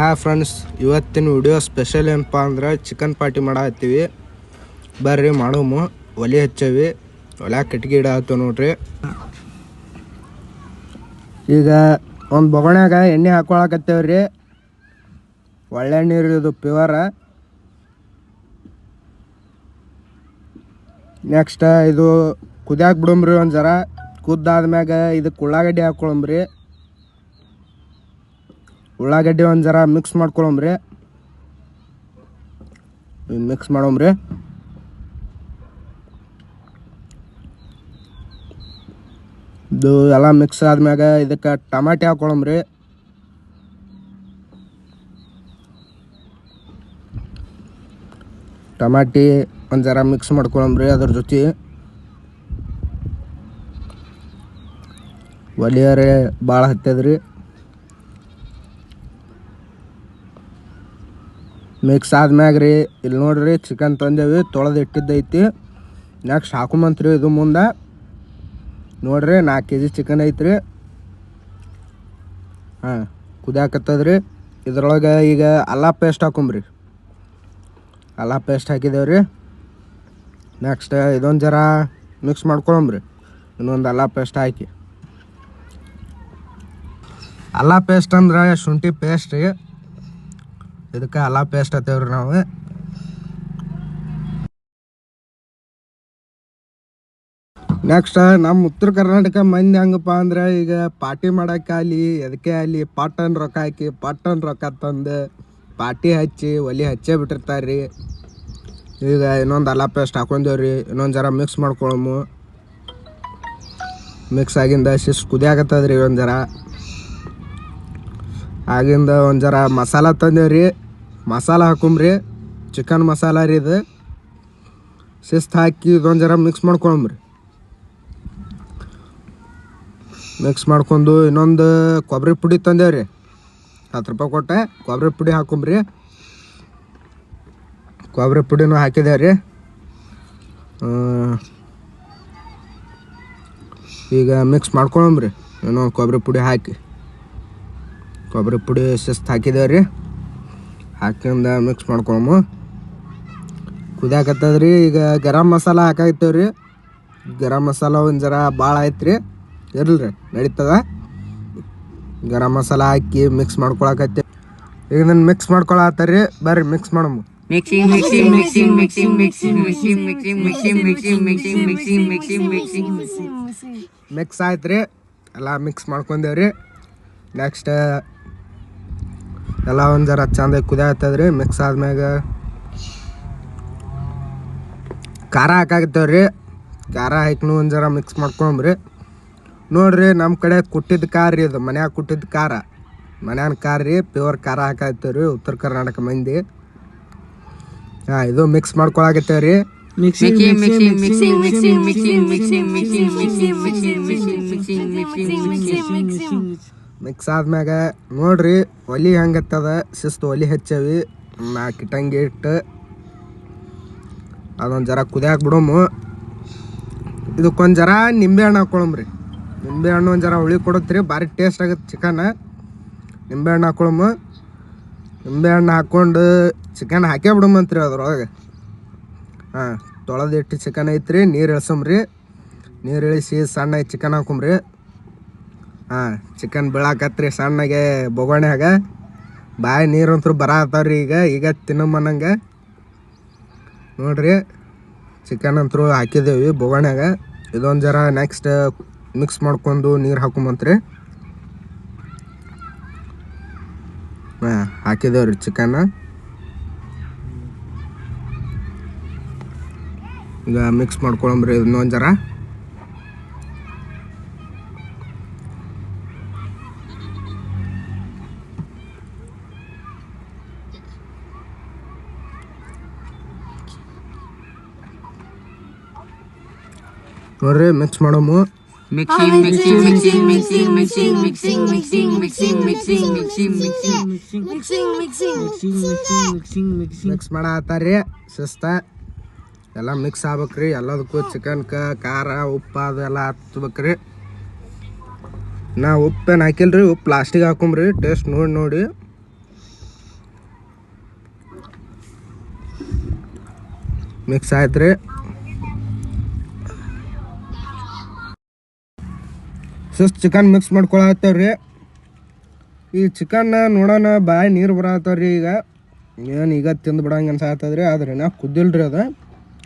ಹಾ ಫ್ರೆಂಡ್ಸ್ ಇವತ್ತಿನ video special ಏನಪ್ಪ ಅಂದ್ರೆ ಚಿಕನ್ ಪಾರ್ಟಿ ಮಾಡತ್ತೀವಿ ಬರ್ರಿ ಮಾಡೋಮು, ಒಲೆ ಹಚ್ಚೇವಿ. ಒಲೆ ಕಟ್ಗೆ ಆಯ್ತು ನೋಡ್ರಿ. ಈಗ ಒಂದು ಬೊಗಣ್ಯಾಗ ಎಣ್ಣೆ ಹಾಕೊಳಕತ್ತೇವ್ರಿ ಒಳ್ಳೆ ನೀರು ಇದು ಪ್ಯೂರ ನೆಕ್ಸ್ಟ್ ಇದು ಕುದಿಯಾಕ ಬಿಡಂಬ್ರಿ ಒಂದು ಜರ. ಕುದ್ದಾದ್ಮ್ಯಾಗ ಇದಕ್ಕೆ ಉಳ್ಳಾಗಡ್ಡಿ ಹಾಕೊಳಂಬ್ರಿ ಉಳ್ಳಾಗಡ್ಡಿ ಒಂದು ಜರ ಮಿಕ್ಸ್ ಮಾಡ್ಕೊಳಂಬ್ರಿ ಮಿಕ್ಸ್ ಮಾಡೋಮ್ರಿ. ಇದು ಎಲ್ಲ ಮಿಕ್ಸ್ ಆದ್ಮ್ಯಾಗ ಇದಕ್ಕೆ ಟಮಾಟಿ ಹಾಕೊಳಂಬ್ರಿ ಟಮಾಟಿ ಒಂದು ಜರ ಮಿಕ್ಸ್ ಮಾಡ್ಕೊಳಂಬ್ರಿ ಅದ್ರ ಜೊತೆ. ಒಲಿಯರೆ ಭಾಳ ಹತ್ತದ್ರಿ ಮಿಕ್ಸ್ ಆದ್ಮ್ಯಾಗ ರೀ ಇಲ್ಲಿ ನೋಡ್ರಿ ಚಿಕನ್ ತಂದೇವಿ, ತೊಳೆದು ಇಟ್ಟಿದ್ದೈತಿ. ನೆಕ್ಸ್ಟ್ ಹಾಕೊಂಬಂತ್ರಿ ಇದು ಮುಂದೆ. ನೋಡ್ರಿ ನಾಲ್ಕು ಕೆ ಜಿ ಚಿಕನ್ ಐತ್ರಿ. ಹಾಂ, ಕುದಿಯಾಕತ್ತದ್ರಿ. ಇದ್ರೊಳಗೆ ಈಗ ಅಲ್ಲ ಪೇಸ್ಟ್ ಹಾಕೊಂಬ್ರಿ ಅಲ್ಲ ಪೇಸ್ಟ್ ಹಾಕಿದೇವ್ರಿ. ನೆಕ್ಸ್ಟ್ ಇದೊಂದು ಜರ ಮಿಕ್ಸ್ ಮಾಡ್ಕೊಳಂಬ್ರಿ ಇನ್ನೊಂದು ಅಲ್ಲ ಪೇಸ್ಟ್ ಹಾಕಿ. ಅಲ್ಲ ಪೇಸ್ಟ್ ಅಂದ್ರೆ ಶುಂಠಿ ಪೇಸ್ಟ್ ರೀ. ಇದಕ್ಕೆ ಅಲ್ಲ ಪೇಸ್ಟ್ ಹತ್ತೇವ್ರಿ ನಾವು. ನೆಕ್ಸ್ಟ್ ನಮ್ಮ ಉತ್ತರ ಕರ್ನಾಟಕ ಮಂದಿ ಹೆಂಗಪ್ಪ ಅಂದ್ರೆ ಈಗ ಪಾರ್ಟಿ ಮಾಡಕ್ಕೆ ಅಲ್ಲಿ ಅದಕ್ಕೆ ಅಲ್ಲಿ ಪಾಟನ್ ರೊಕ್ಕ ಹಾಕಿ, ಪಾಟನ್ ರೊಕ್ಕ ತಂದು ಪಾರ್ಟಿ ಹಚ್ಚಿ, ಒಲಿ ಹಚ್ಚೇ ಬಿಟ್ಟಿರ್ತಾರೆ ರೀ ಈಗ ಇನ್ನೊಂದು ಅಲ್ಲ ಪೇಸ್ಟ್ ಹಾಕೊಂಡೇವ್ರಿ, ಇನ್ನೊಂದು ಜರ ಮಿಕ್ಸ್ ಮಾಡ್ಕೊಳಮು. ಮಿಕ್ಸ್ ಆಗಿಂದ ಶಿಸ್ ಕುದಿಯಾಗತ್ತದ್ರಿ ಇನ್ನೊಂದು ಜರ. ಆಗಿಂದ ಒಂದು ಜರ ಮಸಾಲ ತಂದೇವ್ರಿ. ಮಸಾಲ ಹಾಕೊಂಬ್ರಿ ಚಿಕನ್ ಮಸಾಲ ರೀ ಇದು. ಶಿಸ್ತು ಹಾಕಿ ಇದೊಂದು ಜರ ಮಿಕ್ಸ್ ಮಾಡ್ಕೊಳಂಬ್ರಿ ಮಿಕ್ಸ್ ಮಾಡ್ಕೊಂಡು ಇನ್ನೊಂದು ಕೊಬ್ಬರಿ ಪುಡಿ ತಂದೇವ್ರಿ. ಹತ್ತು ರೂಪಾಯಿ ಕೊಟ್ಟೆ. ಕೊಬ್ಬರಿ ಪುಡಿ ಹಾಕೊಂಬ್ರಿ ಕೊಬ್ಬರಿ ಪುಡಿನೂ ಹಾಕಿದೇವ್ರಿ. ಈಗ ಮಿಕ್ಸ್ ಮಾಡ್ಕೊಳಂಬ್ರಿ ಇನ್ನೊಂದು ಕೊಬ್ಬರಿ ಪುಡಿ ಹಾಕಿ. ಕೊಬ್ಬರಿ ಪುಡಿ ಶಿಸ್ತು ಹಾಕಿದೇವ್ರಿ ಹಾಕಿಂದ ಮಿಕ್ಸ್ ಮಾಡ್ಕೊಳಮು ಕುದಿಯಾಕತ್ತದ್ರಿ ಈಗ ಗರಂ ಮಸಾಲ ಹಾಕಾಯ್ತೇವ್ರಿ ಗರಂ ಮಸಾಲ ಒಂದು ಜರ ಭಾಳ ಆಯ್ತು ರೀ ಇರಲ್ರಿ ನಡೀತದ ಗರಂ ಮಸಾಲ ಹಾಕಿ ಮಿಕ್ಸ್ ಮಾಡ್ಕೊಳಕತ್ತೆ ಈಗ ನಾನು ಮಿಕ್ಸ್ ಮಾಡ್ಕೊಳತ್ತಾರ್ರಿ ಬರ್ರಿ ಮಿಕ್ಸ್ ಮಾಡಮು mixing mixing mixing mixing mixing mixing mixing mixing mixing mixing mixing mixing mixing mix ಆಯ್ತು ರೀ ಎಲ್ಲ ಮಿಕ್ಸ್ ಮಾಡ್ಕೊಂಡೇವ್ರಿ ನೆಕ್ಸ್ಟ್ ಎಲ್ಲ ಒಂದು ಜರ ಚಂದ ಕುದಿಯತ್ತದ್ರಿ ಮಿಕ್ಸ್ ಆದ್ಮ್ಯಾಗ ಖಾರ ಹಾಕಾಕತ್ತೇವ್ರಿ ಖಾರ ಹಾಕಿನೂ ಒಂದು ಜರ ಮಿಕ್ಸ್ ಮಾಡ್ಕೊಂಬ್ರಿ ನೋಡ್ರಿ ನಮ್ಮ ಕಡೆ ಕುಟ್ಟಿದ ಖಾರ ರೀ ಇದು ಮನ್ಯಾಗ ಕುಟ್ಟಿದ ಖಾರ ಮನ್ಯಾನ ಖಾರ ರೀ ಪ್ಯೂರ್ ಖಾರ ಹಾಕಾಕತ್ತೇವ್ರಿ ಉತ್ತರ ಕರ್ನಾಟಕ ಮಂದಿ ಹಾಂ ಇದು ಮಿಕ್ಸ್ ಮಾಡ್ಕೊಳಕತ್ತೇವ್ರಿ Mixing, ಮಿಕ್ಸ್ ಆದ್ಮ್ಯಾಗ ನೋಡ್ರಿ, ಒಲಿ ಹೆಂಗತ್ತದ? ಶಿಸ್ತು ಒಲಿ ಹೆಚ್ಚವಿ. ನಾಲ್ಕು ಕಿಟಂಗಿ ಇಟ್ಟು ಅದೊಂದು ಜರ ಕುದಿಯಾಕ್ ಬಿಡೋಮು. ಇದಕ್ಕೊಂದು ಜರ ನಿಂಬೆ ಹಣ್ಣು ರೀ ನಿಂಬೆ ಹಣ್ಣು ಒಂದು ಜರ ಹುಳಿ ಕೊಡತ್ರಿ, ಭಾರಿ ಟೇಸ್ಟ್ ಆಗುತ್ತೆ ಚಿಕನ್ ನಿಂಬೆ ಹಣ್ಣು ನಿಂಬೆಹಣ್ಣು ನಿಂಬೆ ಹಣ್ಣು ಹಾಕ್ಕೊಂಡು ಚಿಕನ್ ಹಾಕೇ ಬಿಡಮಂತ್ರಿ ಅದ್ರೊಳಗೆ. ಹಾಂ, ತೊಳೆದಿಟ್ಟು ಚಿಕನ್ ಐತ್ರಿ, ನೀರು ಇಳಿಸಮ್ರಿ. ನೀರು ಇಳಿಸಿ ಸಣ್ಣ ಚಿಕನ್ ಹಾಕೊಂಬ್ರಿ ಹಾಂ ಚಿಕನ್ ಬೀಳಾಕತ್ರಿ ಸಣ್ಣಗೆ ಬೊಗಣ್ಯಾಗ ಬಾಯಿ ನೀರಂತೂ ಬರತ್ತಾವ್ರಿ ಈಗ ಈಗ ತಿನ್ನಮ್ಮನಂಗೆ ನೋಡ್ರಿ ಚಿಕನ್ ಅಂತೂ ಹಾಕಿದ್ದೇವೆ ಬೊಗಣ್ಯಾಗ. ಇದೊಂದು ಜರ ನೆಕ್ಸ್ಟ್ ಮಿಕ್ಸ್ ಮಾಡ್ಕೊಂಡು ನೀರು ಹಾಕೊಂಬಂತ್ರಿ. ಹಾಂ ಹಾಕಿದ್ದೇವ್ರಿ ಚಿಕನ್ ಈಗ ಮಿಕ್ಸ್ ಮಾಡ್ಕೊಳಂಬ್ರಿ ಇನ್ನೊಂದು ಜರ. ನೋಡ್ರಿ ಮಿಕ್ಸ್ ಮಾಡಮು mixing mixing mixing mixing mixing mixing mixing mixing mixing mixing mixing mixing mixing mix ಮಾಡತ್ತಾರ್ರಿ ಸಿಸ್ತ ಎಲ್ಲ ಮಿಕ್ಸ್ ಆಗ್ಬೇಕ್ರಿ ಎಲ್ಲದಕ್ಕೂ ಚಿಕನ್ಕ ಖಾರ ಉಪ್ಪು ಅದೆಲ್ಲ ಹತ್ಬೇಕ್ರಿ ನಾ ಉಪ್ಪೇನು ಹಾಕಿಲ್ರಿ ಉಪ್ಪು ಪ್ಲಾಸ್ಟಿಕ್ ಹಾಕೊಂಬ್ರಿ ಟೇಸ್ಟ್ ನೋಡಿ ನೋಡಿ ಮಿಕ್ಸ್ ಆಯ್ತು ರೀ ಸುಸ್ ಚಿಕನ್ ಮಿಕ್ಸ್ ಮಾಡ್ಕೊಳತ್ತೇವ್ರಿ ಈ ಚಿಕನ್ನ ನೋಡೋಣ, ಬಾಯಿ ನೀರು ಬರತ್ತವ್ರಿ ಈಗ. ಏನು ಈಗ ತಿಂದು ಬಿಡಂಗೆ ಅನ್ಸಾತದ್ರಿ ಆದ್ರೆ ನಾ ಕುದ್ದಿಲ್ರಿ ಅದು.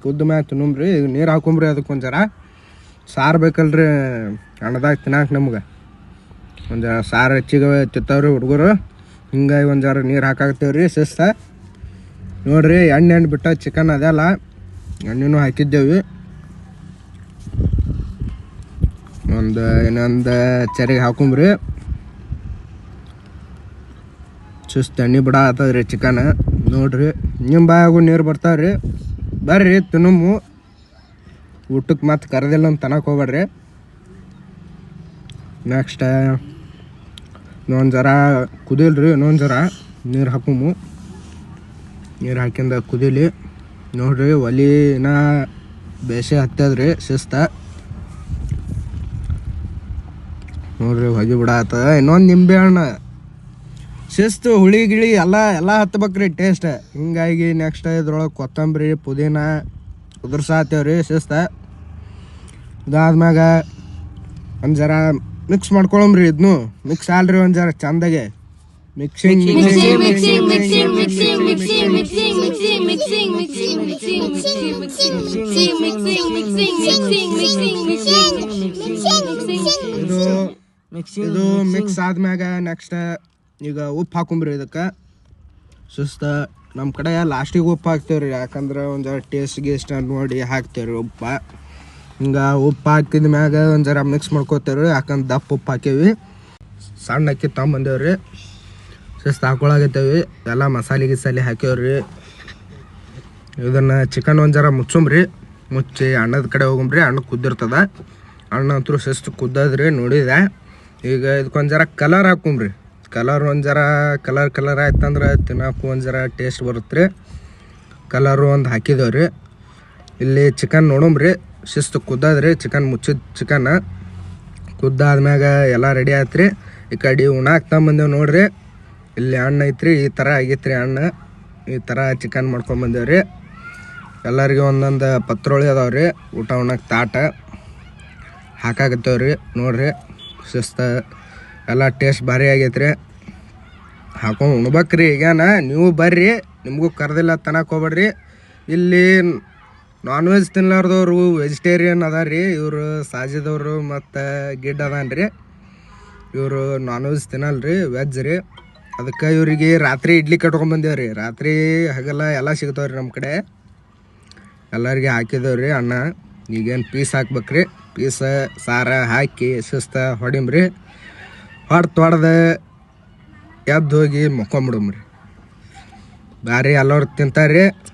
ಕುದ್ದ ಮ್ಯಾಗ ತಿನ್ನುಂಬ್ರಿ ಈಗ ನೀರು ಹಾಕೊಂಬ್ರಿ ಅದಕ್ಕೆ ಸಾರು ಬೇಕಲ್ರಿ ಅಣ್ಣದಾಗ ತಿನ್ನಾಕ ನಮ್ಗೆ. ಒಂದು ಸಾರು ಹೆಚ್ಚಿಗೆ ತಿಂತಾವ್ರಿ ಹುಡುಗರು. ಹಿಂಗಾಗಿ ಒಂದು ನೀರು ಹಾಕಾಕ್ತೇವ್ರಿ ಶಿಸ್ತ. ನೋಡ್ರಿ, ಎಣ್ಣೆ ಎಣ್ಣೆ ಬಿಟ್ಟ ಚಿಕನ್ ಅದಲ್ಲ ಎಣ್ಣೆನೂ ಹಾಕಿದ್ದೇವೆ. ಒಂದು ಇನ್ನೊಂದು ಚರಿಗೆ ಹಾಕೊಂಬ್ರಿ. ಸುಸ್ತು ತಣ್ಣಿ ಬಿಡ ಆತದ್ರಿ ಚಿಕನ್. ನೋಡ್ರಿ, ನಿಮ್ಮ ಬಾಯಾಗು ನೀರು ಬರ್ತಾವ್ರಿ. ಬರ್ರಿ, ತಿನ್ನಮು. ಊಟಕ್ಕೆ ಮತ್ತೆ ಕರೆದಿಲ್ಲ ಅಂತ ತನಕ ಹೋಗ್ಬೇಡ್ರಿ. ನೆಕ್ಸ್ಟ್ ಇನ್ನೊಂದು ಜರ ಕುದಿಲ್ರಿ, ಇನ್ನೊಂದು ಜರ ನೀರು ಹಾಕುಮು. ನೀರು ಹಾಕಿಂದ ಕುದಿಲಿ. ನೋಡ್ರಿ, ಒಲಿನ ಬೇಸೆ ಹತ್ತದ್ರಿ, ಶಿಸ್ತ. ನೋಡ್ರಿ ಹೊಗೆ ಬಿಡಾತ ಇನ್ನೊಂದು ನಿಂಬೆ ಹಣ್ಣು ಶಿಸ್ತು ಹುಳಿ ಗಿಳಿ ಎಲ್ಲ ಎಲ್ಲ ಹತ್ಬೇಕ್ರಿ ಟೇಸ್ಟ್ ಹಿಂಗಾಗಿ ನೆಕ್ಸ್ಟ್ ಇದ್ರೊಳಗೆ ಕೊತ್ತಂಬರಿ ಪುದೀನ ಉದುರ್ಸಾತೇವ್ರಿ ಶಿಸ್ತ ಇದಾದ್ಮ್ಯಾಗ ಒಂದು ಜರ ಮಿಕ್ಸ್ ಮಾಡ್ಕೊಳಮ್ರಿ ಇದನ್ನು ಮಿಕ್ಸ್ ಆಲ್ರಿ ಒಂದು ಜರ ಚಂದಾಗೆ ಮಿಕ್ಸಿಂಗ್ Mixing, ಮಿಕ್ಸಿಂಗ್ ಇದು ಮಿಕ್ಸ್ ಆದ್ಮ್ಯಾಗ ನೆಕ್ಸ್ಟ್ ಈಗ ಉಪ್ಪು ಹಾಕೊಂಬ್ರಿ ಇದಕ್ಕೆ. ಸುಸ್ತ ನಮ್ಮ ಕಡೆ ಲಾಸ್ಟಿಗೆ ಉಪ್ಪು ಹಾಕ್ತೇವ್ರಿ ಯಾಕಂದ್ರೆ ಒಂದು ಟೇಸ್ಟ್ ಗೇಸ್ಟ್ ನೋಡಿ ಹಾಕ್ತೇವ್ರಿ ಉಪ್ಪು. ಹಿಂಗೆ ಉಪ್ಪು ಹಾಕಿದ ಮ್ಯಾಗ ಒಂದು ಮಿಕ್ಸ್ ಮಾಡ್ಕೋತೇವ್ರಿ ಯಾಕಂದ್ರೆ ದಪ್ಪ ಉಪ್ಪು ಹಾಕೇವಿ. ಸಣ್ಣ ಅಕ್ಕಿ ತೊಗೊಂಬಂದೇವ್ರಿ. ಸುಸ್ತು ಹಾಕೊಳಾಗತ್ತೇವಿ ಎಲ್ಲ ಮಸಾಲೆ ಗಿಸಾಲೆ ಹಾಕೇವ್ರಿ. ಇದನ್ನು ಚಿಕನ್ ಒಂದು ಜರ ಮುಚ್ಚುಂಬ್ರಿ ಮುಚ್ಚಿ ಅಣ್ಣದ ಕಡೆ ಹೋಗುಂಬ್ರಿ ಅಣ್ಣ ಕುದ್ದಿರ್ತದ. ಅಣ್ಣ ಅಂತೂ ಸುಸ್ತು ಕುದ್ದದ್ರಿ ನೋಡಿದೆ. ಈಗ ಇದಕ್ಕೊಂದು ಜರ ಕಲರ್ ಹಾಕೊಂಬ್ರಿ. ಕಲರ್ ಒಂದು ಜರ ಕಲರ್ ಕಲರ್ ಆಯ್ತಂದ್ರೆ ತಿನ್ನಕ್ಕೂ ಒಂದು ಜರ ಟೇಸ್ಟ್ ಬರುತ್ತೆ ರೀ ಕಲರು ಒಂದು ಹಾಕಿದೇವ್ರಿ. ಇಲ್ಲಿ ಚಿಕನ್ ನೋಡೊಂಬ್ರಿ. ಶಿಸ್ತು ಕುದ್ದದ್ರಿ ಚಿಕನ್ ಮುಚ್ಚಿದ ಚಿಕನ್ ಕುದ್ದಾದ್ಮ್ಯಾಗ ಎಲ್ಲ ರೆಡಿ ಆಯ್ತು ಈ ಕಡೆ ಉಣಾಕ್ ತಗೊಂಬಂದೇವು ನೋಡ್ರಿ. ಇಲ್ಲಿ ಹಣ್ಣು ಐತ್ರಿ, ಈ ಥರ ಆಗೈತ್ರಿ ಹಣ್ಣು. ಈ ಥರ ಚಿಕನ್ ಮಾಡ್ಕೊಂಬಂದೇವ್ರಿ. ಎಲ್ಲರಿಗೆ ಒಂದೊಂದು ಪತ್ರೊಳಿ ಅದಾವ್ರಿ. ಊಟ ಉಣ್ಣಕ್ಕೆ ತಾಟ ಹಾಕಾಕತ್ತೇವ್ರಿ, ನೋಡ್ರಿ. ಶಿಸ್ತ, ಎಲ್ಲ ಟೇಸ್ಟ್ ಭಾರಿ ಆಗೈತ್ರಿ. ಹಾಕೊಂಡು ಉಣ್ಬೇಕ್ರಿ ಈಗೇನ ನೀವು ಬರ್ರಿ, ನಿಮಗೂ ಕರೆದಿಲ್ಲ ತನಕ ಹೋಗ್ಬೇಡ್ರಿ. ಇಲ್ಲಿ ನಾನ್ ವೆಜ್ ತಿನ್ಲಾರ್ದವ್ರು ವೆಜಿಟೇರಿಯನ್ ಅದಾರ ರೀ ಇವರು ಸಾಜಿದವರು ಮತ್ತು ಗಿಡ್ ಅದಾನ್ರಿ. ಇವರು ನಾನ್ ವೆಜ್ ತಿನ್ನಲ್ರಿ ವೆಜ್ ರೀ. ಅದಕ್ಕೆ ಇವರಿಗೆ ರಾತ್ರಿ ಇಡ್ಲಿ ಕಟ್ಕೊಂಬಂದೇವ್ರಿ ರಾತ್ರಿ ಹಾಗೆಲ್ಲ ಎಲ್ಲ ಸಿಗ್ತಾವ್ರಿ ನಮ್ಮ ಕಡೆ. ಎಲ್ಲರಿಗೆ ಹಾಕಿದೇವ್ರಿ ಅಣ್ಣ ಈಗೇನು ಪೀಸ್ ಹಾಕ್ಬೇಕ್ರಿ. ಪೀಸ, ಸಾರ ಹಾಕಿ ಶಿಸ್ತ ಹೊಡಿಮ್ರಿ. ಹೊಡ್ದು ತೊಡ್ದು ಎದ್ದು ಹೋಗಿ ಮಕ್ಕೊಂಬಿಡಮ್ರಿ ಭಾರಿ ಎಲ್ಲರು ತಿಂತಾರ್ರಿ.